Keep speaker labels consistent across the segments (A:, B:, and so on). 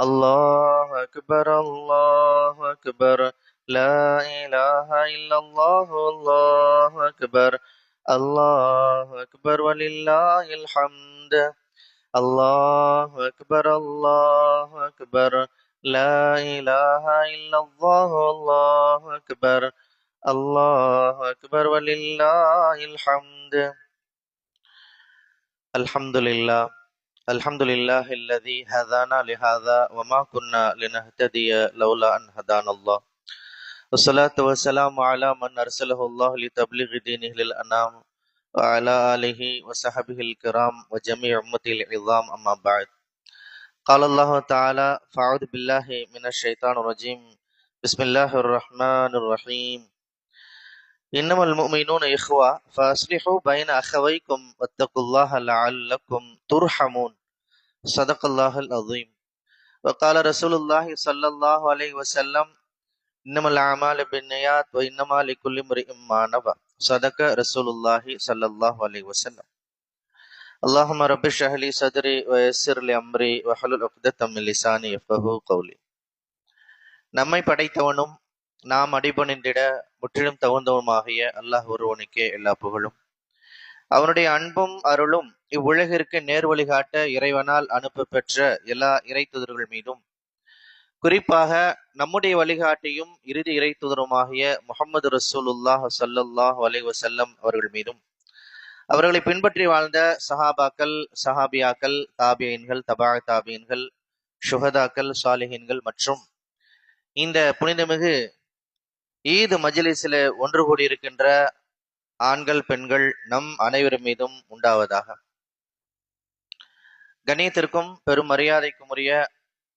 A: الله أكبر الله أكبر. لا إله إلا الله الله أكبر. الله أكبر ولله الحمد. الله أكبر الله أكبر. لا إله إلا الله الله أكبر. الله أكبر ولله الحمد. الحمد لله. الحمد لله الذي هدانا لهذا وما كنا لنهتدي لولا أن هدانا الله. والصلاة والسلام على من أرسله الله لتبليغ دينه للأنام وعلى آله وصحبه الكرام وجميع أمته العظام. أما بعد قال الله تعالى فأعوذ بالله من الشيطان الرجيم. بسم الله الرحمن الرحيم. إنما المؤمنون إخوة فأصلحوا بين أخويكم واتقوا الله لعلكم ترحمون. صدق الله العظيم وقال رسول الله صلى الله عليه وسلم إنما الأعمال بالنيات وإنما لكل امرئ ما نوى صدق رسول الله صلى الله عليه وسلم اللهم رب اشرح لي صدري ويسر لي أمري واحلل عقدة من لساني يفقهوا قولي நம்மை படைத்தவனும் நாம் அடிபணிந்திட முற்றிலும் தகுந்தவனுமாகிய அல்லாஹ் ஒருவனுக்கே எல்லா புகழும் அவனுடைய அன்பும் அருளும் இவ்வுலகிற்கு நேர் வழிகாட்ட இறைவனால் அனுப்ப பெற்ற எல்லா இறைத்துதர்கள் மீதும். குறிப்பாக நம்முடைய வழிகாட்டியும் இறுதி இறைத்துதருமாகிய முகமது ரசூலுல்லாஹ் சல்லுல்லாஹ் அலைஹி அவர்கள் மீதும். அவர்களை பின்பற்றி வாழ்ந்த சஹாபாக்கள் சஹாபியாக்கள் தாபியன்கள் தபா தாபியன்கள் சுகதாக்கள் சாலிஹின்கள் மற்றும் இந்த புனிதமிகு ஈது மஜ்லிஸில் ஒன்று கூடியிருக்கின்ற ஆண்கள் பெண்கள் நம் அனைவர் மீதும் உண்டாவதாக. கணியத்திற்கும் பெரும் மரியாதைக்கும் உரிய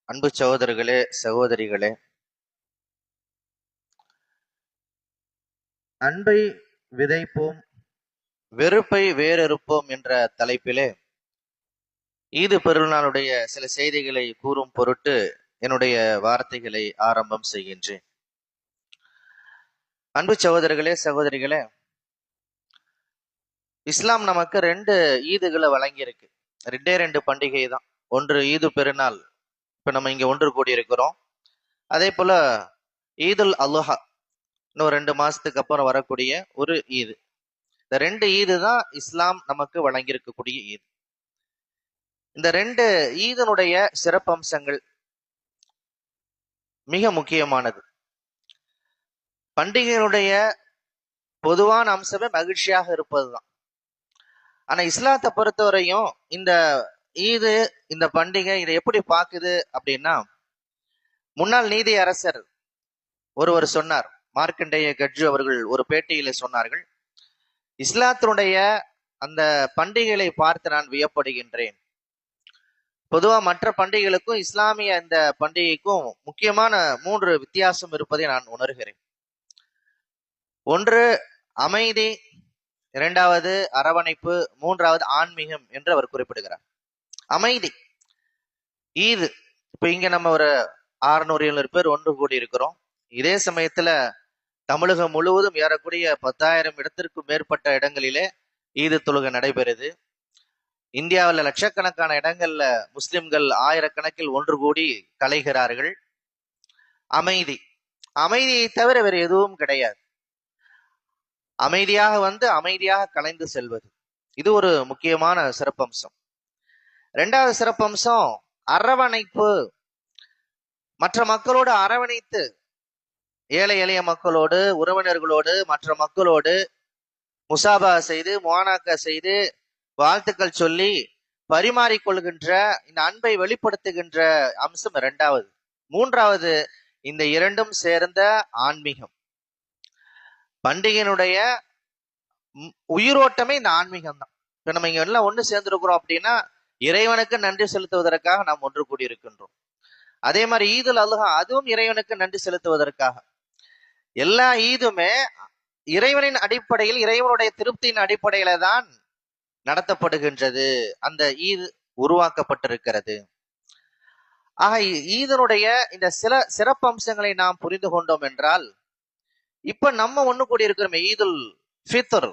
A: அன்பு சகோதரர்களே சகோதரிகளே. அன்பை விதைப்போம். வெறுப்பை வேறறுப்போம் என்ற தலைப்பிலே ஈது பெருநாளுடைய சில செய்திகளை கூறும் பொருட்டு என்னுடைய வார்த்தைகளை ஆரம்பம் செய்கின்றேன். அன்பு சகோதரர்களே சகோதரிகளே இஸ்லாம் நமக்கு ரெண்டு ஈதுகளை வழங்கியிருக்கு. ரெண்டே ரெண்டு பண்டிகை தான். ஒன்று ஈது பெருநாள் இப்ப நம்ம இங்க ஒன்று கூடி இருக்கிறோம் அதே போல ஈதுல் அலுஹா இன்னும் ரெண்டு மாசத்துக்கு அப்புறம் வரக்கூடிய ஒரு ஈது. இந்த ரெண்டு ஈது தான் இஸ்லாம் நமக்கு வழங்கியிருக்கக்கூடிய ஈது. இந்த ரெண்டு ஈதனுடைய சிறப்பம்சங்கள் மிக முக்கியமானது. பண்டிகையினுடைய பொதுவான அம்சமே மகிழ்ச்சியாக இருப்பது தான் ஆனா இஸ்லாத்தை பொறுத்தவரையும் இந்த ஈது இந்த பண்டிகை இதை எப்படி பாக்குது அப்படின்னா முன்னாள் நீதி அரசர் ஒருவர் சொன்னார். மார்க்கண்டேய கட்ஜு அவர்கள் ஒரு பேட்டியில சொன்னார்கள் இஸ்லாத்தினுடைய அந்த பண்டிகைகளை பார்த்து நான் வியப்படுகின்றேன். பொதுவா மற்ற பண்டிகைகளுக்கும் இஸ்லாமிய இந்த பண்டிகைக்கும் முக்கியமான மூன்று வித்தியாசம் இருப்பதை நான் உணர்கிறேன். ஒன்று அமைதி இரண்டாவது அரவணைப்பு மூன்றாவது ஆன்மீகம் என்று அவர் குறிப்பிடுகிறார். அமைதி. ஈது. இப்ப இங்க நம்ம ஒரு அறுநூறு எழுநூறு பேர் ஒன்று கூடி இருக்கிறோம். இதே சமயத்துல தமிழகம் முழுவதும் ஏறக்கூடிய பத்தாயிரம் இடத்திற்கும் மேற்பட்ட இடங்களிலே ஈது தொழுகை நடைபெறுது. இந்தியாவில் லட்சக்கணக்கான இடங்கள்ல முஸ்லிம்கள் ஆயிரக்கணக்கில் ஒன்று கூடி கலைகிறார்கள். அமைதி. அமைதியை தவிர வேறு எதுவும் கிடையாது. அமைதியாக வந்து அமைதியாக கலைந்து செல்வது. இது ஒரு முக்கியமான சிறப்பம்சம். ரெண்டாவது சிறப்பம்சம் அரவணைப்பு. மற்ற மக்களோடு அரவணைத்து ஏழை எளிய மக்களோடு உறவினர்களோடு மற்ற மக்களோடு முசாபா செய்து மோனாக்கா செய்து வாழ்த்துக்கள் சொல்லி பரிமாறிக்கொள்கின்ற இந்த அன்பை வெளிப்படுத்துகின்ற அம்சம் இரண்டாவது. மூன்றாவது இந்த இரண்டும் சேர்ந்த ஆன்மீகம். பண்டிகையினுடைய உயிரோட்டமே இந்த ஆன்மீகம் தான் இப்ப நம்ம இங்க எல்லாம் ஒண்ணு சேர்ந்திருக்கிறோம் அப்படின்னா இறைவனுக்கு நன்றி செலுத்துவதற்காக நாம் ஒன்று கூடி இருக்கின்றோம் அதே மாதிரி ஈதுல் அல்ஹா அதுவும் இறைவனுக்கு நன்றி செலுத்துவதற்காக. எல்லா ஈதுமே இறைவனின் அடிப்படையில் இறைவனுடைய திருப்தியின் அடிப்படையில தான் நடத்தப்படுகின்றது. அந்த ஈது உருவாக்கப்பட்டிருக்கிறது. ஆக ஈதனுடைய இந்த சில சிறப்பம்சங்களை நாம் புரிந்து கொண்டோம் என்றால் இப்ப நம்ம ஒண்ணு கூடி இருக்கிறோமே ஈதுல் ஃபித்ர்.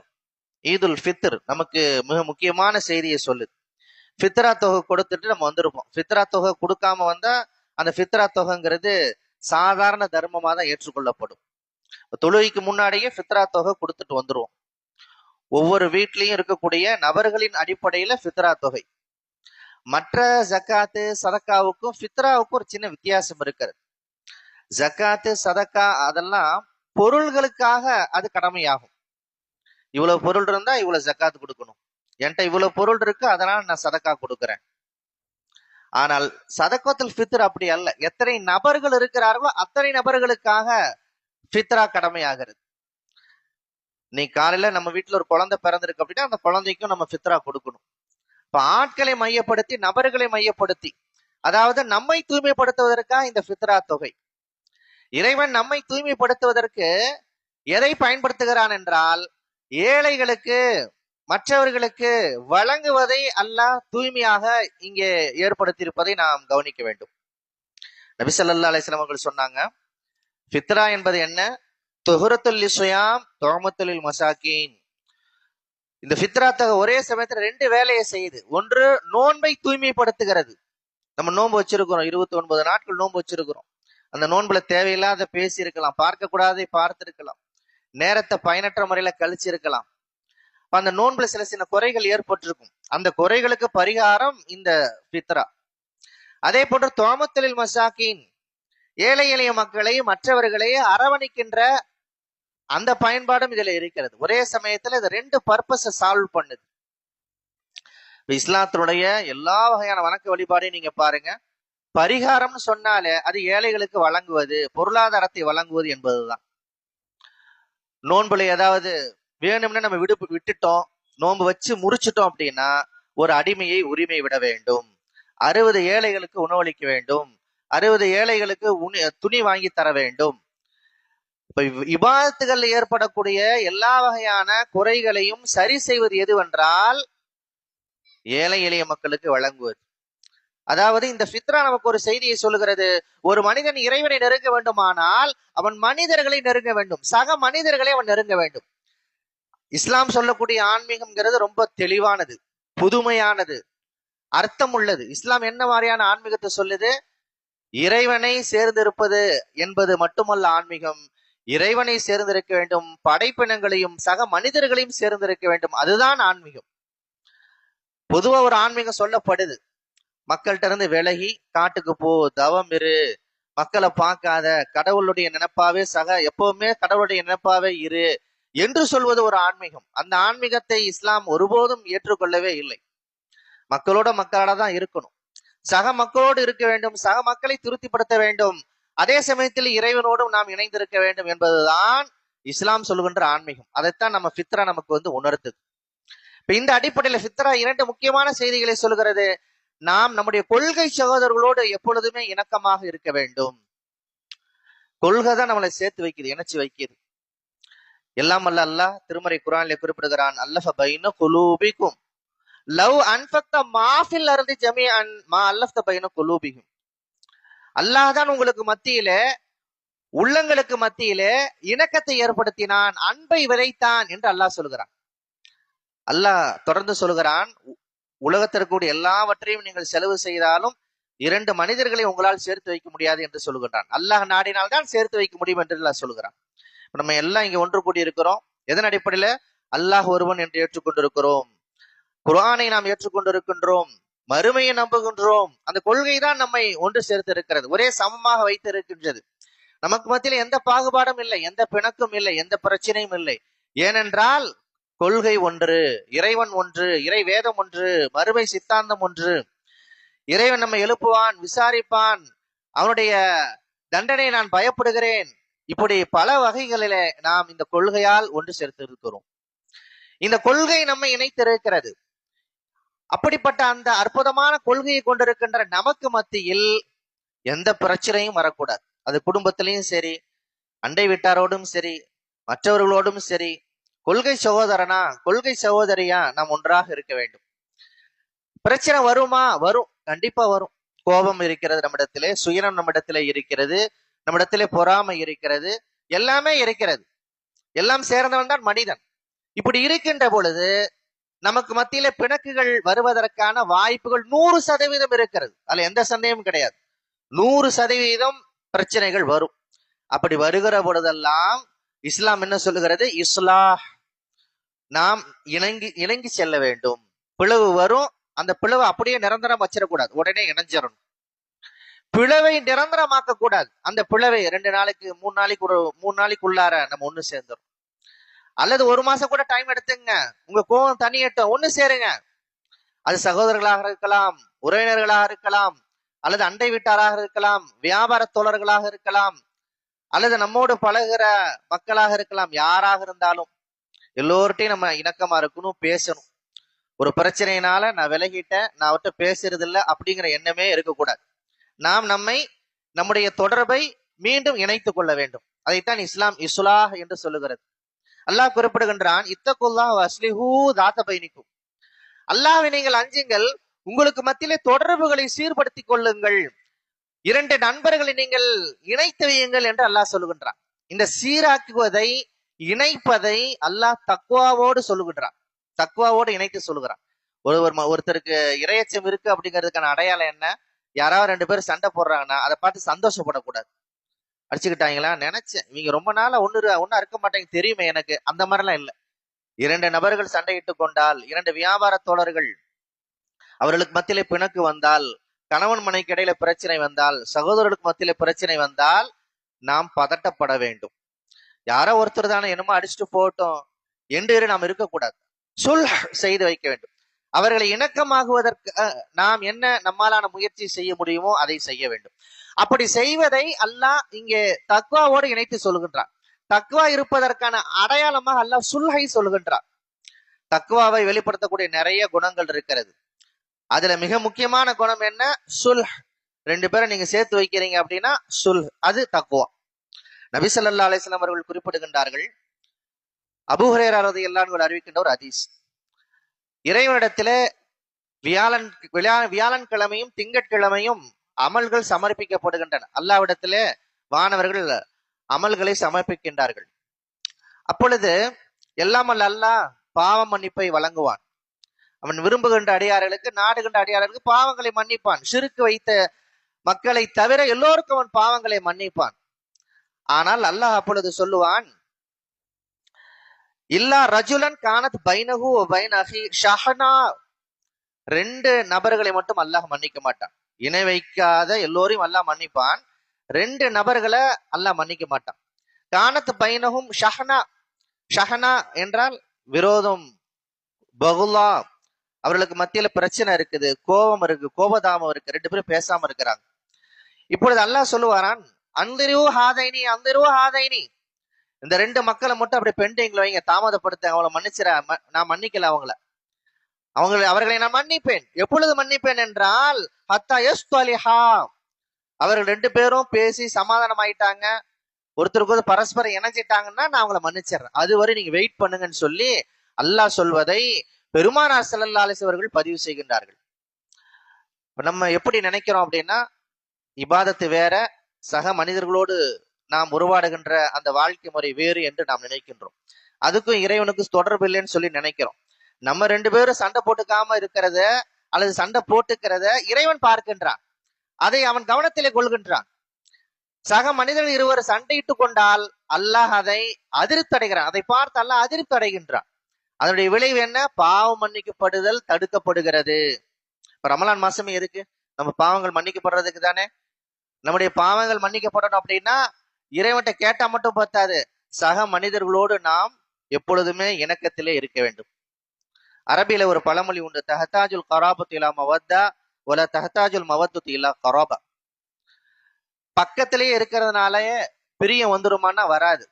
A: ஈதுல் ஃபித்ர். நமக்கு மிக முக்கியமான செய்தியை சொல்லுது ஃபித்ரா தொகை கொடுத்துட்டு நம்ம வந்திருப்போம். ஃபித்ரா தொகை கொடுக்காம வந்தா அந்த ஃபித்ரா தொகைங்கிறது சாதாரண தர்மமா தான் ஏற்றுக்கொள்ளப்படும். தொழுகைக்கு முன்னாடியே ஃபித்ரா தொகை கொடுத்துட்டு வந்துருவோம். ஒவ்வொரு வீட்லயும் இருக்கக்கூடிய நபர்களின் அடிப்படையில ஃபித்ரா தொகை. மற்ற ஜக்காத்து சதக்காவுக்கும் ஃபித்ராவுக்கும் ஒரு சின்ன வித்தியாசம் இருக்கிறது ஜக்காத்து சதக்கா அதெல்லாம் பொருள்களுக்காக அது கடமையாகும். இவ்வளவு பொருள் இருந்தா இவ்வளவு ஜக்காத்து கொடுக்கணும். என்கிட்ட இவ்வளவு பொருள் இருக்கு அதனால நான் சதக்கா கொடுக்குறேன். ஆனால் சதக்கத்தில் ஃபித்ர் அப்படி அல்ல. எத்தனை நபர்கள் இருக்கிறார்களோ அத்தனை நபர்களுக்காக ஃபித்ரா கடமையாகிறது. நீ காலையில நம்ம வீட்டுல ஒரு குழந்தை பிறந்திருக்கு அப்படின்னா அந்த குழந்தைக்கும் நம்ம ஃபித்ரா கொடுக்கணும். இப்ப ஆட்களை மையப்படுத்தி நபர்களை மையப்படுத்தி அதாவது நம்மை தூய்மைப்படுத்துவதற்காக இந்த ஃபித்ரா தொகை. இறைவன் நம்மை தூய்மைப்படுத்துவதற்கு எதை பயன்படுத்துகிறான் என்றால் ஏழைகளுக்கு மற்றவர்களுக்கு வழங்குவதை அல்லாஹ் தூய்மையாக இங்கே ஏற்படுத்தியிருப்பதை நாம் கவனிக்க வேண்டும். நபிசல்லா அலிஸ்லாம் அவர்கள் சொன்னாங்க ஃபித்ரா என்பது என்ன? துஹுரத்துல் இசுயாம் தொகமத்துல் மசாக்கீன். இந்த ஃபித்ரா தொகை ஒரே சமயத்துல ரெண்டு வேலையை செய்யுது. ஒன்று நோன்பை தூய்மைப்படுத்துகிறது. நம்ம நோன்பு வச்சிருக்கிறோம் இருபத்தி ஒன்பது நாட்கள் நோன்பு வச்சிருக்கிறோம். அந்த நோன்புல தேவையில்லாத பேசி இருக்கலாம் பார்க்க கூடாதை பார்த்திருக்கலாம் நேரத்தை பயனற்ற முறையில கழிச்சு இருக்கலாம் அந்த நோன்புல சில சில குறைகள் ஏற்பட்டிருக்கும். அந்த குறைகளுக்கு பரிகாரம் இந்த பித்ரா அதே போன்று தோமத்தலில் மசாக்கின் ஏழை எளிய மக்களை மற்றவர்களை அரவணைக்கின்ற அந்த பயன்பாடும் இதுல இருக்கிறது. ஒரே சமயத்துல இது ரெண்டு பர்பஸ சால்வ் பண்ணுது. இஸ்லாத்தினுடைய எல்லா வகையான வணக்க வழிபாடையும் நீங்க பாருங்க. பரிகாரம்னு சொன்னாலே அது ஏழைகளுக்கு வழங்குவது பொருளாதாரத்தை வழங்குவது என்பதுதான். நோன்புல ஏதாவது வேணும்னு நம்ம விடு விட்டுட்டோம் நோன்பு வச்சு முறிச்சிட்டோம் அப்படின்னா ஒரு அடிமையை உரிமை விட வேண்டும். அறுபது ஏழைகளுக்கு உணவளிக்க வேண்டும். அறுபது ஏழைகளுக்கு உணி- துணி வாங்கி தர வேண்டும். இப்ப இவ்- ஏற்படக்கூடிய எல்லா வகையான குறைகளையும் சரி செய்வது எதுவென்றால் ஏழை எளிய மக்களுக்கு வழங்குவது. அதாவது இந்த ஃபித்ரா நமக்கு ஒரு செய்தியை சொல்லுகிறது. ஒரு மனிதன் இறைவனை நெருங்க வேண்டுமானால் அவன் மனிதர்களை நெருங்க வேண்டும். சக மனிதர்களை அவன் நெருங்க வேண்டும். இஸ்லாம் சொல்லக்கூடிய ஆன்மீகம்ங்கிறது ரொம்ப தெளிவானது புதுமையானது அர்த்தம் உள்ளது இஸ்லாம் என்ன மாதிரியான ஆன்மீகத்தை சொல்லுது? இறைவனை சேர்ந்திருப்பது என்பது மட்டுமல்ல ஆன்மீகம். இறைவனை சேர்ந்திருக்க வேண்டும் படைப்பினங்களையும் சக மனிதர்களையும் சேர்ந்திருக்க வேண்டும். அதுதான் ஆன்மீகம். பொதுவா ஒரு ஆன்மீகம் சொல்லப்படுது. மக்கள்கிட்ட இருந்து விலகி காட்டுக்கு போ தவம் இரு. மக்களை பார்க்காத. கடவுளுடைய நினைப்பாவே சக எப்பவுமே கடவுளுடைய நினைப்பாவே இரு என்று சொல்வது ஒரு ஆன்மீகம். அந்த ஆன்மீகத்தை இஸ்லாம் ஒருபோதும் ஏற்றுக்கொள்ளவே இல்லை. மக்களோட மக்களோட தான் இருக்கணும். சக மக்களோடு இருக்க வேண்டும். சக மக்களை திருப்திப்படுத்த வேண்டும். அதே சமயத்தில் இறைவனோடும் நாம் இணைந்திருக்க வேண்டும் என்பதுதான் இஸ்லாம் சொல்லுகின்ற ஆன்மீகம். அதைத்தான் நம்ம ஃபித்ரா நமக்கு வந்து உணர்த்துது. இப்ப இந்த அடிப்படையில ஃபித்ரா இரண்டு முக்கியமான செய்திகளை சொல்கிறது நாம் நம்முடைய கொள்கை சகோதரர்களோடு எப்பொழுதுமே இணக்கமாக இருக்க வேண்டும். கொள்கை தான் நம்மளை சேர்த்து வைக்குது இணைச்சு வைக்குது. எல்லாம் அல்ல அல்லாஹ் திருமறை குரான்ல குறிப்பிடுகிறான் அல்லஃப பைன குலூபிக்கும் லவ் அன்பக்த மாஃபில் அருந்து ஜமி அன் மா அல்லஃப்த பைன குலூபிகும். அல்லாஹ் தான் உங்களுக்கு மத்தியில உள்ளங்களுக்கு மத்தியில இணக்கத்தை ஏற்படுத்தினான் அன்பை விதைத்தான் என்று அல்லாஹ் சொல்கிறான். அல்லாஹ் தொடர்ந்து சொல்கிறான் உலகத்திற்குரிய எல்லாவற்றையும் நீங்கள் செலவு செய்தாலும் இரண்டு மனிதர்களை உங்களால் சேர்த்து வைக்க முடியாது என்று சொல்லுகின்றான். அல்லாஹ் நாடினால் தான் சேர்த்து வைக்க முடியும் என்று அல்லாஹ் சொல்கிறான் நம்ம எல்லாம் இங்க ஒன்று கூடி இருக்கிறோம். எதன் அடிப்படையில? அல்லாஹ் ஒருவன் என்று ஏற்றுக்கொண்டிருக்கிறோம். குரானை நாம் ஏற்றுக்கொண்டிருக்கின்றோம். மறுமையை நம்புகின்றோம். அந்த கொள்கை தான் நம்மை ஒன்று சேர்த்து இருக்கிறது ஒரே சமமாக வைத்து இருக்கின்றது நமக்கு மத்தியில் எந்த பாகுபாடும் இல்லை எந்த பிணக்கும் இல்லை எந்த பிரச்சனையும் இல்லை. ஏனென்றால் கொள்கை ஒன்று இறைவன் ஒன்று இறை வேதம் ஒன்று மறுமை சித்தாந்தம் ஒன்று. இறைவன் நம்மை எழுப்புவான் விசாரிப்பான். அவனுடைய தண்டனை நான் பயப்படுகிறேன். இப்படி பல வகைகளிலே நாம் இந்த கொள்கையால் ஒன்று சேர்த்திருக்கிறோம். இந்த கொள்கை நம்மை இணைத்திருக்கிறது. அப்படிப்பட்ட அந்த அற்புதமான கொள்கையை கொண்டிருக்கின்ற நமக்கு மத்தியில் எந்த பிரச்சனையும் வரக்கூடாது. அது குடும்பத்திலையும் சரி அண்டை வீட்டாரோடும் சரி மற்றவர்களோடும் சரி கொள்கை சகோதரனா கொள்கை சகோதரியா நாம் ஒன்றாக இருக்க வேண்டும். பிரச்சனை வருமா? வரும். கண்டிப்பா வரும். கோபம் இருக்கிறது நம்மிடத்திலே சுயனம் நம்மிடத்திலே இருக்கிறது நம்மிடத்திலே பொறாமை இருக்கிறது எல்லாமே இருக்கிறது. எல்லாம் சேர்ந்தவன் தான் மனிதன். இப்படி இருக்கின்ற பொழுது நமக்கு மத்தியில பிணக்குகள் வருவதற்கான வாய்ப்புகள் நூறு சதவீதம் இருக்கிறது. அதுல எந்த சந்தேகமும் கிடையாது. நூறு சதவீதம் பிரச்சனைகள் வரும். அப்படி வருகிற பொழுதெல்லாம் இஸ்லாம் என்ன சொல்லுகிறது? இஸ்லாஹ் நாம் இணங்கி இணங்கி செல்ல வேண்டும். பிளவு வரும் அந்த பிளவை அப்படியே நிரந்தரம் வச்சிடக்கூடாது. உடனே இணைஞ்சிடணும். பிளவை நிரந்தரமாக்க கூடாது அந்த பிளவை ரெண்டு நாளைக்கு மூணு நாளைக்கு ஒரு மூணு நாளைக்குள்ளார நம்ம ஒண்ணு சேர்ந்துரும் அல்லது ஒரு மாசம் கூட டைம் எடுத்துங்க. உங்க கோவம் தனியட்டும் ஒண்ணு சேருங்க. அது சகோதரர்களாக இருக்கலாம் உறவினர்களாக இருக்கலாம் அல்லது அண்டை வீட்டாராக இருக்கலாம் வியாபார தோழர்களாக இருக்கலாம் அல்லது நம்மோடு பழகுற மக்களாக இருக்கலாம் யாராக இருந்தாலும். எல்லோர்ட்டையும் நம்ம இணக்கமா இருக்கணும் பேசணும். ஒரு பிரச்சனையினால நான் விலகிட்டேன் நான் அவர்கிட்ட பேசுறது இல்லை அப்படிங்கிற எண்ணமே இருக்கக்கூடாது. நாம் நம்மை நம்முடைய தொடர்பை மீண்டும் இணைத்து கொள்ள வேண்டும். அதைத்தான் இஸ்லாம் இஸ்லாஹ் என்று சொல்லுகிறது. அல்லாஹ் குறிப்பிடுகின்றான் இத்தகுல்லா அஸ்லிஹூ தாத்த பயணிக்கும் அல்லாஹ் நீங்கள் அஞ்சுங்கள் உங்களுக்கு மத்தியிலே தொடர்புகளை சீர்படுத்திக் கொள்ளுங்கள். இரண்டு நண்பர்களை நீங்கள் இணைத்து வையுங்கள் என்று அல்லாஹ் சொல்லுகின்றான். இந்த சீராக்குவதை இணைப்பதை அல்லாஹ் தக்குவாவோடு சொல்லுகின்றான். தக்குவாவோடு இணைத்து சொல்லுகிறான். ஒருவர் ஒருத்தருக்கு இரையச்சம் இருக்கு அப்படிங்கிறதுக்கான அடையாளம் என்ன? யாராவது ரெண்டு பேரும் சண்டை போடுறாங்கன்னா அதை பார்த்து சந்தோஷப்படக்கூடாது. அடிச்சுக்கிட்டாங்களா? நினைச்சேன். இவங்க ரொம்ப நாளா ஒண்ணு ஒன்னும் இருக்க மாட்டேங்க. தெரியுமே எனக்கு. அந்த மாதிரிலாம் இல்ல. இரண்டு நபர்கள் சண்டையிட்டு கொண்டால் இரண்டு வியாபார தோழர்கள் அவர்களுக்கு மத்தியில பிணக்கு வந்தால் கணவன் மனைக்கு இடையில பிரச்சனை வந்தால் சகோதரர்களுக்கு மத்தியில பிரச்சனை வந்தால் நாம் பதட்டப்பட வேண்டும். யாரோ ஒருத்தர் தானே என்னமோ அடிச்சுட்டு போகட்டும் என்று நாம் இருக்கக்கூடாது. சொல் செய்து வைக்க வேண்டும். அவர்களை இணக்கமாகுவதற்கு நாம் என்ன நம்மாலான முயற்சி செய்ய முடியுமோ அதை செய்ய வேண்டும். அப்படி செய்வதை அல்லாஹ் இங்கே தக்வாவோடு இணைத்து சொல்கின்றான் தக்வா இருப்பதற்கான அடையாளமாக அல்லாஹ் சுல்ஹை சொல்கின்றான் தக்வாவை வெளிப்படுத்தக்கூடிய நிறைய குணங்கள் இருக்கிறது. அதுல மிக முக்கியமான குணம் என்ன? சுல்ஹ். ரெண்டு பேரும் நீங்க சேர்த்து வைக்கிறீங்க அப்படின்னா சுல் அது தக்குவா நபிசல்லா அலிஸ்லாம் அவர்கள் குறிப்பிடுகின்றார்கள். அபுஹரேரது ஹுரைரா அறிவிக்கின்ற ஒரு அதீஸ் இறைவனிடத்துல வியாழன் வியா- வியாழன்கிழமையும் திங்கட்கிழமையும் அமல்கள் சமர்ப்பிக்கப்படுகின்றன. அல்லாவிடத்துல வானவர்கள் அமல்களை சமர்ப்பிக்கின்றார்கள். அப்பொழுது எல்லாம் அல்ல அல்லாஹ் பாவ மன்னிப்பை வழங்குவான். அவன் விரும்புகின்ற அடியார்களுக்கு நாடுகின்ற அடியார்களுக்கு பாவங்களை மன்னிப்பான். சிறுக்கு வைத்த மக்களை தவிர எல்லோருக்கும் அவன் பாவங்களை மன்னிப்பான். ஆனால் அல்லாஹ் அப்பொழுது சொல்லுவான் இல்லா ரஜுலன் கானத் பைனகு வ ஷஹனா. ரெண்டு நபர்களை மட்டும் அல்லாஹ் மன்னிக்க மாட்டான். இணை வைக்காத எல்லோரையும் அல்லாஹ் மன்னிப்பான். ரெண்டு நபர்களை அல்லாஹ் மன்னிக்க மாட்டான். கானத் பைனகும் ஷஹனா. ஷஹனா என்றால் விரோதம் பகுலா. அவர்களுக்கு மத்தியில பிரச்சனை இருக்குது கோபம் இருக்கு கோபதாமம் இருக்கு ரெண்டு பேரும் பேசாம இருக்கிறாங்க. இப்பொழுது அல்லாஹ் சொல்லுவாரான் அந்திரு ஹாதைனி அந்திரு ஹாதைனி. இந்த ரெண்டு மக்களை மட்டும் அப்படி பெண்டிங்ல வைங்க. தாமதப்படுத்த அவங்கள மன்னிச்சிட ம- நான் மன்னிக்கல அவங்கள. அவங்களை அவர்களை நான் மன்னிப்பேன். எப்பொழுது மன்னிப்பேன் என்றால் ஹத்தா யஸ்தலிஹா. அவர்கள் ரெண்டு பேரும் பேசி சமாதானம் ஆயிட்டாங்க ஒருத்தருக்கு ஒரு பரஸ்பரம் இணைஞ்சிட்டாங்கன்னா நான் அவங்கள மன்னிச்சிடுறேன் அதுவரை நீங்க வெயிட் பண்ணுங்கன்னு சொல்லி அல்லாஹ் சொல்வதை பெருமானார் ஸல்லல்லாஹு அவர்கள் பதிவு செய்கின்றார்கள். இப்ப நம்ம எப்படி நினைக்கிறோம் அப்படின்னா இபாதத்து வேற சக மனிதர்களோடு நாம் உருவாடுகின்ற அந்த வாழ்க்கை முறை வேறு என்று நாம் நினைக்கின்றோம். அதுக்கும் இறைவனுக்கு தொடர்பு இல்லைன்னு சொல்லி நினைக்கிறோம். நம்ம ரெண்டு பேரும் சண்டை போட்டுக்காம இருக்கிறத அல்லது சண்டை போட்டுக்கிறத இறைவன் பார்க்கின்றான். அதை அவன் கவனத்திலே கொள்கின்றான். சக மனிதர்கள் இருவர் சண்டையிட்டு கொண்டால் அல்லாஹ் அதை அதிருப்தடைகிறான் அதை பார்த்து அல்லாஹ் அதிருப்தி அடைகின்றான் அதனுடைய விளைவு என்ன? பாவம் மன்னிக்கப்படுதல் தடுக்கப்படுகிறது. இப்ப ரமலான் மாசமே இருக்கு. நம்ம பாவங்கள் மன்னிக்கப்படுறதுக்கு தானே நம்முடைய பாவங்கள் மன்னிக்கப்படணும் அப்படின்னா இறைவன்ட்ட கேட்டா மட்டும் பத்தாது. சக மனிதர்களோடு நாம் எப்பொழுதுமே இணக்கத்திலே இருக்க வேண்டும். அரபியில ஒரு பழமொழி உண்டு. தஹத்தாஜுல் கராபத்து இலா மவத்தா ஒல தஹத்தாஜுல் மவத்து இல்லா கராபா. பக்கத்திலேயே இருக்கிறதுனாலயே பிரியம் வந்துருமான்னா வராது.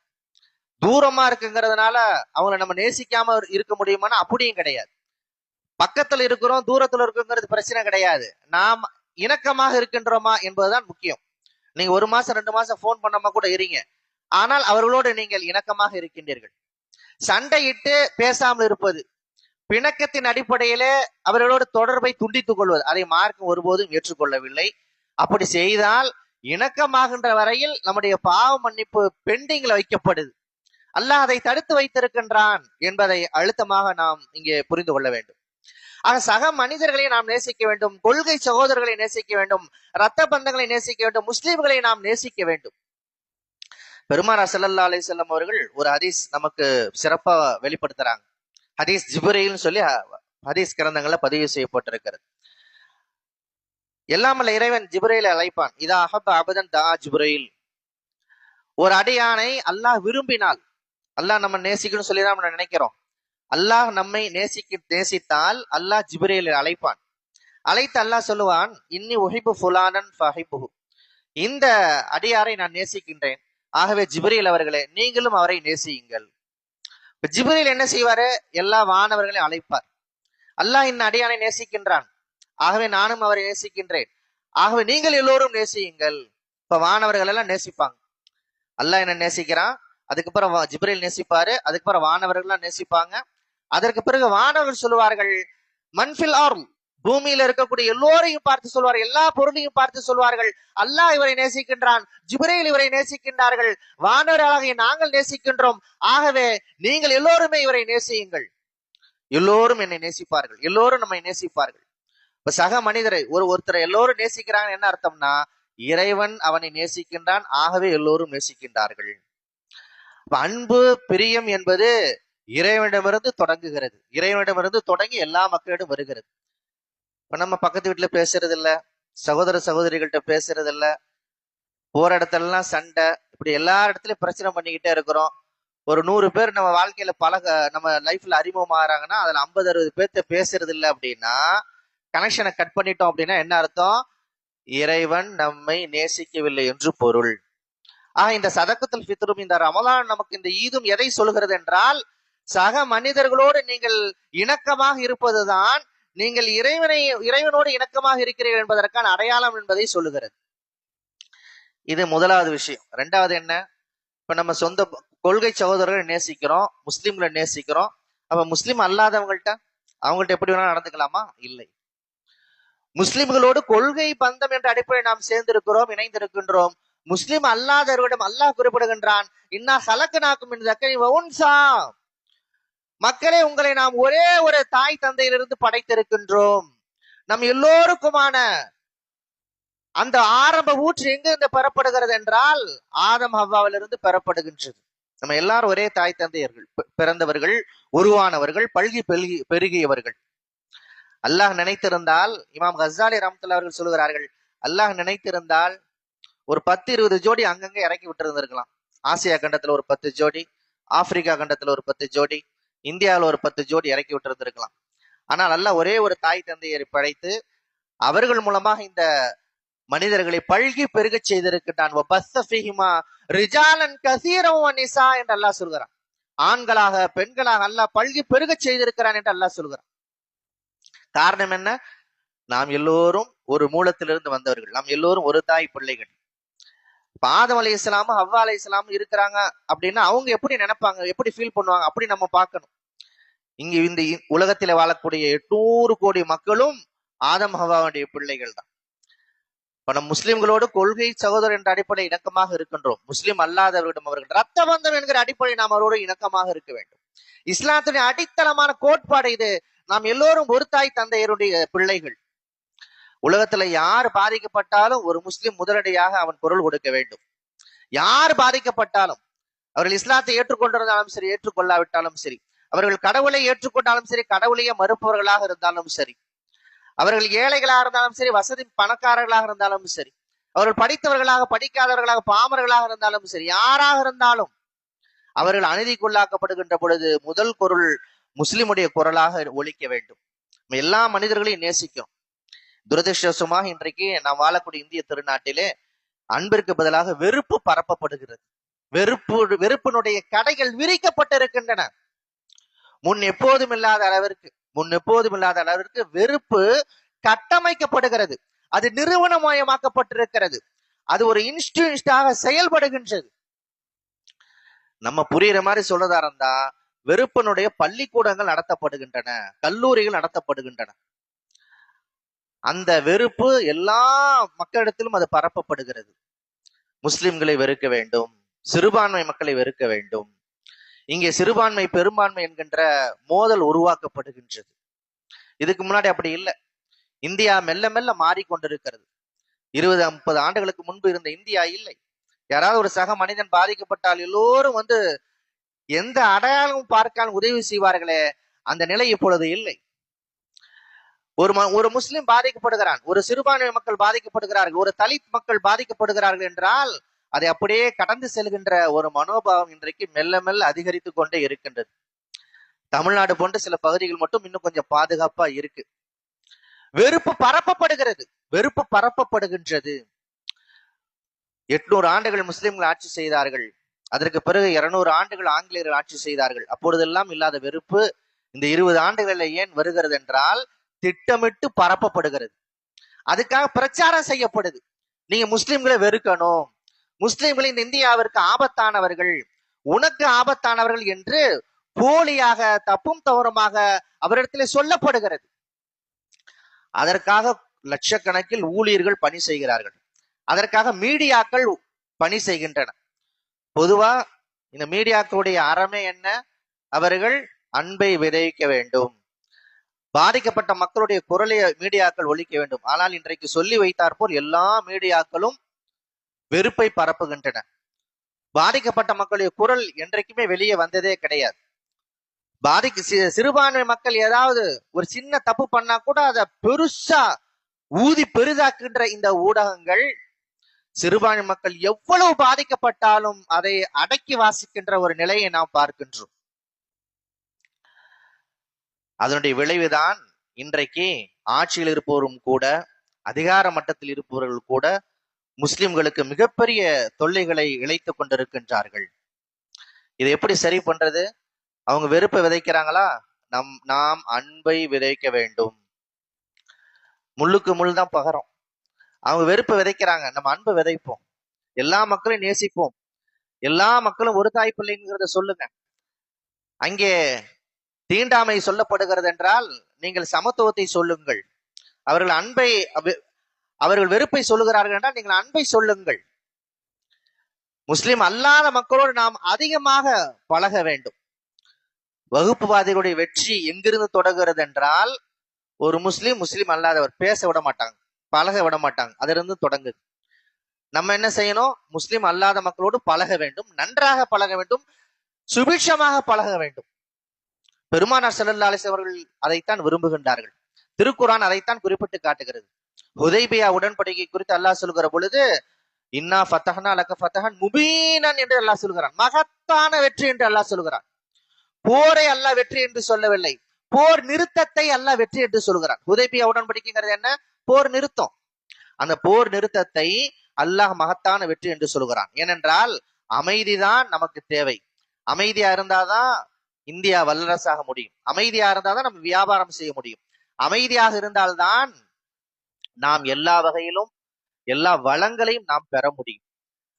A: தூரமா இருக்குங்கிறதுனால அவங்கள நம்ம நேசிக்காம இருக்க முடியுமானா அப்படியும் கிடையாது. பக்கத்துல இருக்கிறோம் தூரத்துல இருக்குங்கிறது பிரச்சனை கிடையாது. நாம் இணக்கமாக இருக்கின்றோமா என்பதுதான் முக்கியம். நீங்க ஒரு மாசம் ரெண்டு மாசம் போன் பண்ணாம கூட இருங்க. ஆனால் அவர்களோடு நீங்கள் இணக்கமாக இருக்கின்றீர்கள். சண்டையிட்டு பேசாமல் இருப்பது பிணக்கத்தின் அடிப்படையிலே அவர்களோடு தொடர்பை துண்டித்துக் கொள்வது அதை மார்க்கம் ஒருபோதும் ஏற்றுக்கொள்ளவில்லை. அப்படி செய்தால் இணக்கமாகின்ற வரையில் நம்முடைய பாவ மன்னிப்பு பெண்டிங்ல வைக்கப்படுது. அல்லாஹ் அதை தடுத்து வைத்திருக்கின்றான் என்பதை அழுத்தமாக நாம் இங்கே புரிந்து கொள்ள வேண்டும். ஆக சக மனிதர்களை நாம் நேசிக்க வேண்டும் கொள்கை சகோதரர்களை நேசிக்க வேண்டும் ரத்த பந்தங்களை நேசிக்க வேண்டும் முஸ்லிம்களை நாம் நேசிக்க வேண்டும். பெருமானா சல்லல்லா அலி செல்லம் அவர்கள் ஒரு ஹதீஸ் நமக்கு சிறப்பா வெளிப்படுத்துறாங்க. ஹதீஸ் ஜிப்ரீல்னு சொல்லி ஹதீஸ் கிரந்தங்கள்ல பதிவு செய்யப்பட்டிருக்கிறது. எல்லாமல்ல இறைவன் ஜிப்ரீலை அழைப்பான். இதா அஹப்ப அபதன் தா ஜிபுரையில் ஒரு அடியானை அல்லாஹ் விரும்பினால் அல்லாஹ் நம்ம நேசிக்கணும்னு சொல்லி தான் நம்ம நினைக்கிறோம். அல்லாஹ் நம்மை நேசிக்க நேசித்தால் அல்லாஹ் ஜிபிரியில் அழைப்பான். அழைத்து அல்லாஹ் சொல்லுவான் இன்னி ஒஹிபு ஃபுலானன் ஃபஹிபுஹு. இந்த அடியாரை நான் நேசிக்கின்றேன். ஆகவே ஜிப்ரீல் அவர்களே நீங்களும் அவரை நேசியுங்கள். இப்ப ஜிப்ரீல் என்ன செய்வாரு? எல்லா வானவர்களையும் அழைப்பார். அல்லாஹ் இந்த அடியானை நேசிக்கின்றான். ஆகவே நானும் அவரை நேசிக்கின்றேன். ஆகவே நீங்கள் எல்லோரும் நேசியுங்கள். இப்ப வானவர்கள் எல்லாம் நேசிப்பாங்க. அல்லாஹ் என்ன நேசிக்கிறான். அதுக்கப்புறம் வா- ஜிப்ரீல் நேசிப்பாரு. அதுக்கப்புறம் வானவர்கள் எல்லாம் நேசிப்பாங்க. அதற்கு பிறகு வானவர் சொல்லுவார்கள் மன்ஃபில் ஆர்ம் பூமியில இருக்கக்கூடிய எல்லோரையும் பார்த்து சொல்வார் எல்லா பொருளையும் பார்த்து சொல்வார்கள். அல்லாஹ் இவரை நேசிக்கின்றான் ஜிப்ரேல் இவரை நேசிக்கின்றார்கள் வானவர்களாகிய நாங்கள் நேசிக்கின்றோம். ஆகவே நீங்கள் எல்லோருமே இவரை நேசியுங்கள். எல்லோரும் என்னை நேசிப்பார்கள் எல்லோரும் நம்மை நேசிப்பார்கள். இப்ப சக மனிதரை ஒரு ஒருத்தரை எல்லோரும் நேசிக்கிறாங்க என்ன அர்த்தம்னா இறைவன் அவனை நேசிக்கின்றான் ஆகவே எல்லோரும் நேசிக்கின்றார்கள். அன்பு பிரியம் என்பது இறைவனிடமிருந்து தொடங்குகிறது. இறைவனிடமிருந்து தொடங்கி எல்லா மக்களிடம் வருகிறது. இப்ப நம்ம பக்கத்து வீட்டுல பேசுறது இல்ல சகோதர சகோதரிகள்கிட்ட பேசுறது இல்ல போற இடத்துல எல்லாம் சண்டை இப்படி எல்லா இடத்துலயும் பிரச்சனை பண்ணிக்கிட்டே இருக்கிறோம். ஒரு நூறு பேர் நம்ம வாழ்க்கையில பழக நம்ம லைஃப்ல அறிமுகமாகறாங்கன்னா அதுல ஐம்பது அறுபது பேர்த்த பேசுறது இல்ல அப்படின்னா கனெக்ஷனை கட் பண்ணிட்டோம் அப்படின்னா என்ன அர்த்தம்? இறைவன் நம்மை நேசிக்கவில்லை என்று பொருள். ஆக இந்த சதக்கத்தில் ஃபித்ரும் இந்த ரமலான் நமக்கு இந்த ஈதும் எதை சொல்கிறது என்றால் சக மனிதர்களோடு நீங்கள் இணக்கமாக இருப்பதுதான் நீங்கள் இறைவனை இறைவனோடு இணக்கமாக இருக்கிறீர்கள் என்பதற்கான அடையாளம் என்பதை சொல்லுகிறது. இது முதலாவது விஷயம். ரெண்டாவது என்ன? இப்ப நம்ம சொந்த கொள்கை சகோதரர்களை நேசிக்கிறோம் முஸ்லிம்களை நேசிக்கிறோம். அப்ப முஸ்லிம் அல்லாதவங்கள்ட்ட அவங்கள்ட்ட எப்படி வேணா நடந்துக்கலாமா? இல்லை. முஸ்லிம்களோடு கொள்கை பந்தம் என்ற அடிப்படையில் நாம் சேர்ந்திருக்கிறோம் இணைந்திருக்கின்றோம். முஸ்லிம் அல்லாதவர்களிடம் அல்லாஹ் குறிப்பிடுகின்றான் இன்னா சலக்கனாக்கும் இந்த தக்கனி மக்களே உங்களை நாம் ஒரே ஒரு தாய் தந்தையிலிருந்து படைத்திருக்கின்றோம். நம் எல்லோருக்குமான அந்த ஆரம்ப ஊற்று எங்கிருந்து பெறப்படுகிறது என்றால் ஆதம் ஹவ்வாவிலிருந்து பெறப்படுகின்றது. நம்ம எல்லாரும் ஒரே தாய் தந்தையர்கள் பிறந்தவர்கள் உருவானவர்கள் பல்கி பெருகி பெருகியவர்கள். அல்லாஹ் நினைத்திருந்தால் இமாம் ஹசாலி ரஹ்மத்துல்லாஹி அவர்கள் சொல்கிறார்கள் அல்லாஹ் நினைத்திருந்தால் ஒரு பத்து இருபது ஜோடி அங்கங்க இறக்கி விட்டு இருந்திருக்கலாம் ஆசியா கண்டத்துல ஒரு பத்து ஜோடி ஆப்பிரிக்கா கண்டத்துல ஒரு பத்து ஜோடி இந்தியாவில் ஒரு பத்து ஜோடி இறக்கி விட்டு ஆனால் நல்லா ஒரே ஒரு தாய் தந்தையை படைத்து அவர்கள் மூலமாக இந்த மனிதர்களை பல்கி பெருகச் செய்திருக்கின்றான். ரிஜாலன் கசீரம் நிசா என்று அல்லாஹ் சொல்கிறான். ஆண்களாக பெண்களாக அல்லாஹ் பல்கி பெருகச் செய்திருக்கிறான் என்று அல்லாஹ் சொல்கிறான். காரணம் என்ன? நாம் எல்லோரும் ஒரு மூலத்திலிருந்து வந்தவர்கள். நாம் எல்லோரும் ஒரு தாய் பிள்ளைகள். ஆதம் அலை இஸ்லாமும் ஹவ்வா அலை இஸ்லாமும் இருக்கிறாங்க அப்படின்னா அவங்க எப்படி நினைப்பாங்க? எப்படி ஃபீல் பண்ணுவாங்க? அப்படி நம்ம பார்க்கணும். இங்க இந்த இ- உலகத்தில வாழக்கூடிய எட்நூறு கோடி மக்களும் ஆதம் ஹவாவுடைய பிள்ளைகள் தான். இப்ப நம்ம முஸ்லிம்களோடு கொள்கை சகோதரர் என்ற அடிப்படை இணக்கமாக இருக்கின்றோம். முஸ்லிம் அல்லாதவர்களிடம் அவர்கள் ரத்த பந்தம் என்கிற அடிப்படை நாம் அவரோடு இணக்கமாக இருக்க வேண்டும். இஸ்லாத்துடைய அடித்தளமான கோட்பாடு இது. நாம் எல்லோரும் ஒரு தாய் தந்தையருடைய பிள்ளைகள். உலகத்துல யார் பாதிக்கப்பட்டாலும் ஒரு முஸ்லிம் முதலடியாக அவன் குரல் கொடுக்க வேண்டும். யார் பாதிக்கப்பட்டாலும் அவர்கள் இஸ்லாத்தை ஏற்றுக்கொண்டிருந்தாலும் சரி ஏற்றுக்கொள்ளாவிட்டாலும் சரி அவர்கள் கடவுளை ஏற்றுக்கொண்டாலும் சரி கடவுளையே மறுப்பவர்களாக இருந்தாலும் சரி அவர்கள் ஏழைகளாக இருந்தாலும் சரி வசதி பணக்காரர்களாக இருந்தாலும் சரி அவர்கள் படித்தவர்களாக படிக்காதவர்களாக பாமர்களாக இருந்தாலும் சரி யாராக இருந்தாலும் அவர்கள் அநீதிக்குள்ளாக்கப்படுகின்ற பொழுது முதல் குரல் முஸ்லிமுடைய குரலாக ஒழிக்க வேண்டும். எல்லா மனிதர்களையும் நேசிக்கும். துரதிருஷ்டவசமாக இன்றைக்கு நாம் வாழக்கூடிய இந்திய திருநாட்டிலே அன்பிற்கு பதிலாக வெறுப்பு பரப்பப்படுகிறது. வெறுப்பு வெறுப்பினுடைய கடைகள் விரிக்கப்பட்டிருக்கின்றன. முன் எப்போதும் இல்லாத அளவிற்கு முன் எப்போதும் இல்லாத அளவிற்கு வெறுப்பு கட்டமைக்கப்படுகிறது. அது நிறுவனமயமாக்கப்பட்டிருக்கிறது. அது ஒரு இன்ஸ்டியூஷனாக செயல்படுகின்றது. நம்ம புரியுற மாதிரி சொல்றதா இருந்தா வெறுப்பனுடைய பள்ளிக்கூடங்கள் நடத்தப்படுகின்றன கல்லூரிகள் நடத்தப்படுகின்றன. அந்த வெறுப்பு எல்லா மக்களிடத்திலும் அது பரப்பப்படுகிறது. முஸ்லிம்களை வெறுக்க வேண்டும் சிறுபான்மை மக்களை வெறுக்க வேண்டும். இங்கே சிறுபான்மை பெரும்பான்மை என்கின்ற மோதல் உருவாக்கப்படுகின்றது. இதுக்கு முன்னாடி அப்படி இல்லை. இந்தியா மெல்ல மெல்ல மாறிக்கொண்டிருக்கிறது. இருபது முப்பது ஆண்டுகளுக்கு முன்பு இருந்த இந்தியா இல்லை. யாராவது ஒரு சக மனிதன் பாதிக்கப்பட்டால் எல்லோரும் வந்து எந்த அடையாளமும் பார்க்காமல் உதவி செய்வார்களே அந்த நிலை இப்பொழுது இல்லை. ஒரு ஒரு முஸ்லிம் பாதிக்கப்படுகிறான். ஒரு சிறுபான்மை மக்கள் பாதிக்கப்படுகிறார்கள். ஒரு தலித் மக்கள் பாதிக்கப்படுகிறார்கள் என்றால் அதை அப்படியே கடந்து செல்கின்ற ஒரு மனோபாவம் இன்றைக்கு மெல்ல மெல்ல அதிகரித்து கொண்டே இருக்கின்றது. தமிழ்நாடு போன்ற சில பகுதிகள் மட்டும் இன்னும் கொஞ்சம் பாதுகாப்பா இருக்கு. வெறுப்பு பரப்பப்படுகிறது. வெறுப்பு பரப்பப்படுகின்றது. எட்நூறு ஆண்டுகள் முஸ்லிம்கள் ஆட்சி செய்தார்கள். அதற்கு பிறகு இருநூறு ஆண்டுகள் ஆங்கிலேயர்கள் ஆட்சி செய்தார்கள். அப்பொழுதெல்லாம் இல்லாத வெறுப்பு இந்த இருபது ஆண்டுகளில் ஏன் வருகிறது என்றால் திட்டமிட்டு பரப்பப்படுகிறது. அதுக்காக பிரச்சாரம் செய்யப்படுது. நீங்க முஸ்லிம்களை வெறுக்கணும். முஸ்லிம்கள் இந்த இந்தியாவிற்கு ஆபத்தானவர்கள் உனக்கு ஆபத்தானவர்கள் என்று போலியாக தப்பும் தவறுமாக அவரிடத்திலே சொல்லப்படுகிறது. அதற்காக லட்சக்கணக்கில் ஊழியர்கள் பணி செய்கிறார்கள். அதற்காக மீடியாக்கள் பணி செய்கின்றன. பொதுவா இந்த மீடியாக்களுடைய அறமே என்ன? அவர்கள் அன்பை விதைக்க வேண்டும். பாதிக்கப்பட்ட மக்களுடைய குரலை மீடியாக்கள் ஒழிக்க வேண்டும். ஆனால் இன்றைக்கு சொல்லி வைத்தார் போல் எல்லா மீடியாக்களும் வெறுப்பை பரப்புகின்றன. பாதிக்கப்பட்ட மக்களுடைய குரல் என்றைக்குமே வெளியே வந்ததே கிடையாது. பாதிக்க சிறுபான்மை மக்கள் ஏதாவது ஒரு சின்ன தப்பு பண்ணா கூட அதை பெருசா ஊதி பெரிதாக்குகின்ற இந்த ஊடகங்கள் சிறுபான்மை மக்கள் எவ்வளவு பாதிக்கப்பட்டாலும் அதை அடக்கி வாசிக்கின்ற ஒரு நிலையை நாம் பார்க்கின்றோம். அதனுடைய விளைவுதான் இன்றைக்கு ஆட்சியில் இருப்பவரும் கூட அதிகார மட்டத்தில் இருப்பவர்கள் கூட முஸ்லிம்களுக்கு மிகப்பெரிய தொல்லைகளை இழைத்துக் கொண்டிருக்கின்றார்கள். இதை எப்படி சரி பண்றது? அவங்க வெறுப்பை விதைக்கிறாங்களா? நம் நாம் அன்பை விதைக்க வேண்டும். முள்ளுக்கு முள் தான் பகரம். அவங்க வெறுப்பை விதைக்கிறாங்க. நம்ம அன்பை விதைப்போம். எல்லா மக்களையும் நேசிப்போம். எல்லா மக்களும் ஒரு தாய் பிள்ளைங்கிறத சொல்லுங்க. அங்கே தீண்டாமை சொல்லப்படுகிறது என்றால் நீங்கள் சமத்துவத்தை சொல்லுங்கள். அவர்கள் அன்பை அவர்கள் வெறுப்பை சொல்லுகிறார்கள் என்றால் நீங்கள் அன்பை சொல்லுங்கள். முஸ்லிம் அல்லாத மக்களோடு நாம் அதிகமாக பழக வேண்டும். வகுப்புவாதிகளுடைய வெற்றி எங்கிருந்து தொடங்குகிறது என்றால் ஒரு முஸ்லீம் முஸ்லிம் அல்லாதவர் பேச விட மாட்டாங்க பழக விட மாட்டாங்க அதிலிருந்து தொடங்குது நம்ம என்ன செய்யணும்? முஸ்லிம் அல்லாத மக்களோடு பழக வேண்டும் நன்றாக பழக வேண்டும் சுபிட்சமாக பழக வேண்டும். பெருமானார் செல்லல்லா அலிசவர்கள் அதைத்தான் விரும்புகின்றார்கள். திருக்குரான் அதைத்தான் குறிப்பிட்டு காட்டுகிறது. ஹுதைபியா உடன்படிக்கை குறித்து அல்லாஹ் சொல்கிற பொழுது இன்னா ஃபத்தஹனா லக ஃபத்தஹன் முபீனன் என்று அல்லாஹ் சொல்கிறான். மகத்தான வெற்றி என்று அல்லாஹ் சொல்கிறான். போரை அல்லாஹ் வெற்றி என்று சொல்லவில்லை. போர் நிறுத்தத்தை அல்லாஹ் வெற்றி என்று சொல்கிறான். ஹுதைபியா உடன்படிக்கைங்கிறது என்ன? போர் நிறுத்தம். அந்த போர் நிறுத்தத்தை அல்லாஹ் மகத்தான வெற்றி என்று சொல்கிறான். ஏனென்றால் அமைதிதான் நமக்கு தேவை. அமைதியா இருந்தாதான் இந்தியா வல்லரசாக முடியும். அமைதியா இருந்தாதான் நம்ம வியாபாரம் செய்ய முடியும். அமைதியாக இருந்தால்தான் நாம் எல்லா வகையிலும் எல்லா வளங்களையும் நாம் பெற முடியும்.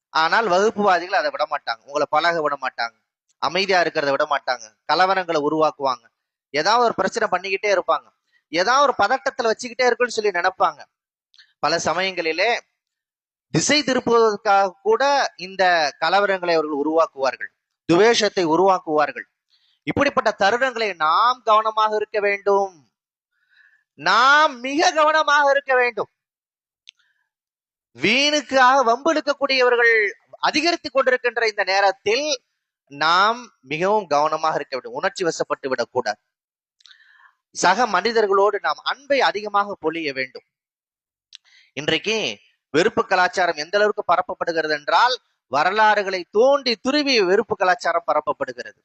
A: ஆனால் வகுப்புவாதிகள் அதை விட மாட்டாங்க. உங்களை பழக விட மாட்டாங்க. அமைதியா இருக்கிறத விட மாட்டாங்க. கலவரங்களை உருவாக்குவாங்க. ஏதாவது ஒரு பிரச்சனை பண்ணிக்கிட்டே இருப்பாங்க. ஏதாவது ஒரு பதட்டத்துல வச்சுக்கிட்டே இருக்குன்னு சொல்லி நினைப்பாங்க. பல சமயங்களிலே திசை திருப்புவதற்காக கூட இந்த கலவரங்களை அவர்கள் உருவாக்குவார்கள். துவேஷத்தை உருவாக்குவார்கள். இப்படிப்பட்ட தருணங்களை நாம் கவனமாக இருக்க வேண்டும். நாம் மிக கவனமாக இருக்க வேண்டும். வீணுக்காக வம்பிழுக்கக்கூடியவர்கள் அதிகரித்துக் கொண்டிருக்கின்ற இந்த நேரத்தில் நாம் மிகவும் கவனமாக இருக்க வேண்டும். உணர்ச்சி வசப்பட்டு விடக்கூடாது. சக மனிதர்களோடு நாம் அன்பை அதிகமாக பொழிய வேண்டும். இன்றைக்கு வெறுப்பு கலாச்சாரம் எந்த அளவுக்கு பரப்பப்படுகிறது என்றால் வரலாறுகளை தோண்டி துருவி வெறுப்பு கலாச்சாரம் பரப்பப்படுகிறது.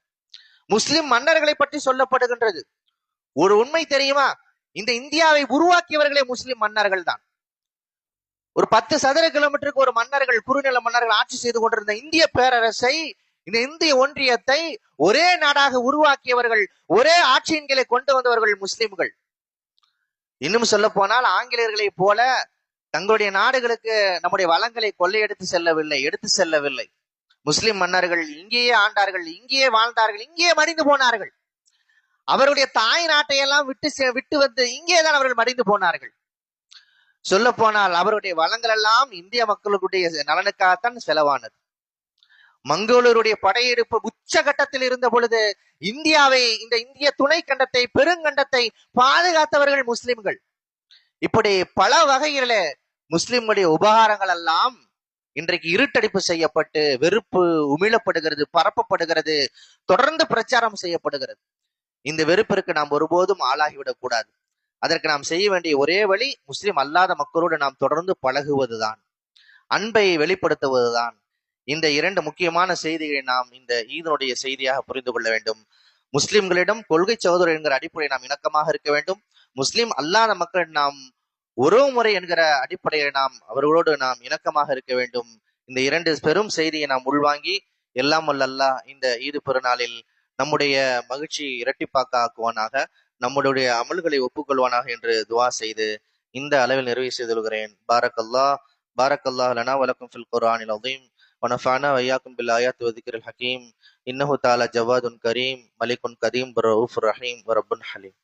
A: முஸ்லிம் மன்னர்களை பற்றி சொல்லப்படுகின்றது. ஒரு உண்மை தெரியுமா? இந்த இந்தியாவை உருவாக்கியவர்களே முஸ்லிம் மன்னர்கள் தான். ஒரு பத்து சதுர கிலோமீட்டருக்கு ஒரு மன்னர்கள் குறுநில மன்னர்கள் ஆட்சி செய்து கொண்டிருந்த இந்திய பேரரசை இந்த இந்திய ஒன்றியத்தை ஒரே நாடாக உருவாக்கியவர்கள் ஒரே ஆட்சியின் கீழே கொண்டு வந்தவர்கள் முஸ்லிம்கள். இன்னும் சொல்ல போனால் ஆங்கிலேயர்களைப் போல தங்களுடைய நாடுகளுக்கு நம்முடைய வளங்களை கொள்ளையெடுத்து செல்லவில்லை எடுத்து செல்லவில்லை. முஸ்லிம் மன்னர்கள் இங்கேயே ஆண்டார்கள் இங்கேயே வாழ்ந்தார்கள் இங்கேயே மடிந்து போனார்கள். அவருடைய தாய் நாட்டையெல்லாம் விட்டு செ- விட்டு வந்து இங்கே தான் அவர்கள் மடிந்து போனார்கள். சொல்ல போனால் அவருடைய வளங்கள் எல்லாம் இந்திய மக்களுடைய நலனுக்காகத்தான் செலவானது. மங்களூருடைய படையெடுப்பு உச்சகட்டத்தில் இருந்த பொழுது இந்தியாவை இந்த இந்திய துணை கண்டத்தை பெருங்கண்டத்தை பாதுகாத்தவர்கள் முஸ்லிம்கள். இப்படி பல வகையில முஸ்லிம்களுடைய உபகாரங்கள் எல்லாம் இன்றைக்கு இருட்டடிப்பு செய்யப்பட்டு வெறுப்பு உமிழப்படுகிறது பரப்பப்படுகிறது தொடர்ந்து பிரச்சாரம் செய்யப்படுகிறது. இந்த வெறுப்பிற்கு நாம் ஒருபோதும் ஆளாகிவிடக் கூடாது. அதற்கு நாம் செய்ய வேண்டிய ஒரே வழி முஸ்லிம் அல்லாத மக்களோடு நாம் தொடர்ந்து பழகுவதுதான். அன்பை வெளிப்படுத்துவதுதான். இந்த இரண்டு முக்கியமான செய்திகளை நாம் இந்த ஈதனுடைய செய்தியாக புரிந்து கொள்ள வேண்டும். முஸ்லிம்களிடம் கொள்கை சகோதரர் என்கிற அடிப்படையில் நாம் இணக்கமாக இருக்க வேண்டும். முஸ்லிம் அல்லாத மக்கள் நாம் உறவு முறை என்கிற அடிப்படையில் நாம் அவர்களோடு நாம் இணக்கமாக இருக்க வேண்டும் இந்த இரண்டு பெரும் செய்தியை நாம் உள்வாங்கி எல்லாம் வல்ல அல்லாஹ் இந்த ஈது பெருநாளில் நம்முடைய மகிழ்ச்சியை இரட்டிப்பாக்க ஆக்குவானாக நம்முடைய அமல்களை ஒப்புக்கொள்வானாக என்று துவா செய்து இந்த அளவில் நிறைவு செய்து கொள்கிறேன் பாரக் அல்லாஹ் பாரக் அல்லாஹ் லனா வலக்கும் ஃபில் குர்ஆனில் அதீம் ونفعنا وإياكم بالآيات والذكر الحكيم إنه تعالى جواد كريم ملك قديم رؤوف رحيم ورب حليم